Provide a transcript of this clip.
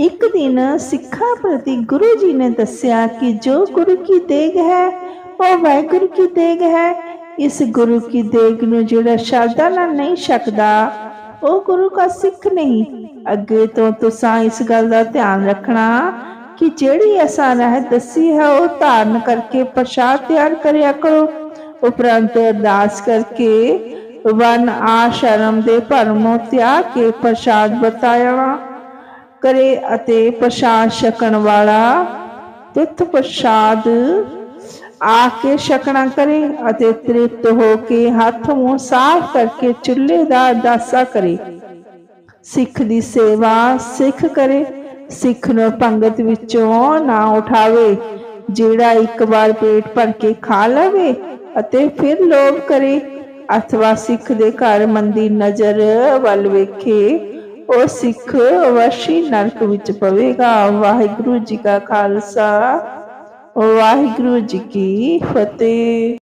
ਇੱਕ ਦਿਨ ਸਿੱਖਾਂ ਪ੍ਰਤੀ ਗੁਰੂ ਜੀ ਨੇ ਦੱਸਿਆ ਕਿ ਜੋ ਗੁਰੂ ਕੀ ਦੇਗ ਹੈ, ਉਹ ਵਾਹਿਗੁਰੂ ਕੀ ਦੇਗ ਹੈ। ਇਸ ਗੁਰੂ ਕੀ ਦੇਗ ਨੂੰ ਜਿਹੜਾ ਸ਼ਰਧਾ ਨਾਲ ਨਹੀਂ ਛਕਦਾ, ਉਹ ਗੁਰੂ ਦਾ ਸਿੱਖ ਨਹੀਂ। ਅੱਗੇ ਤੋਂ ਤੁਸੀਂ ਇਸ ਗੱਲ ਦਾ ਧਿਆਨ ਰੱਖਣਾ ਕਿ ਜਿਹੜੀ ਅਸਾਂ ਰਹਿ ਦੱਸੀ ਹੈ, ਉਹ ਧਾਰਨ ਕਰਕੇ ਪ੍ਰਸ਼ਾਦ ਤਿਆਰ ਕਰਿਆ ਕਰੋ। ਉਪਰੰਤ ਅਰਦਾਸ ਕਰਕੇ ਵਨ ਆਸ਼ਰਮ ਦੇ ਭਰਮੋਂ ਤਿਆਗ ਕੇ ਪ੍ਰਸ਼ਾਦ ਵਰਤਾਇਆ। ਕਰੇ ਅਤੇ ਪ੍ਰਸ਼ਾਦ ਛਕਣ ਵਾਲਾ ਤਿੱਥ ਪ੍ਰਸ਼ਾਦ ਆ ਕੇ ਛਕਣਾ ਕਰੇ ਅਤੇ ਤ੍ਰਿਪਤ ਹੋ ਕੇ ਹੱਥ ਮੂੰਹ ਸਾਫ਼ ਕਰਕੇ ਚੁੱਲ੍ਹੇ ਦਾ ਦਾਸਾ ਕਰੇ। ਸਿੱਖ ਦੀ ਸੇਵਾ ਸਿੱਖ ਕਰੇ, ਸਿੱਖ ਨੂੰ ਪੰਗਤ ਵਿੱਚੋਂ ਨਾ ਉਠਾਵੇ, ਜਿਹੜਾ ਇੱਕ ਵਾਰ ਪੇਟ ਭਰ ਕੇ ਖਾ ਲਵੇ ਅਤੇ ਫਿਰ ਲੋਭ ਕਰੇ। ਅਥਵਾ ਸਿੱਖ ਦੇ ਘਰ ਮੰਦੀ ਨਜ਼ਰ ਵੱਲ ਵੇਖੇ ਉਹ ਸਿੱਖ ਅਵਸ਼ੀ ਨਰਕ ਵਿੱਚ ਪਵੇਗਾ। ਵਾਹਿਗੁਰੂ ਜੀ ਕਾ ਖਾਲਸਾ। ਵਾਹਿਗੁਰੂ ਜੀ ਕੀ ਫਤਿਹ।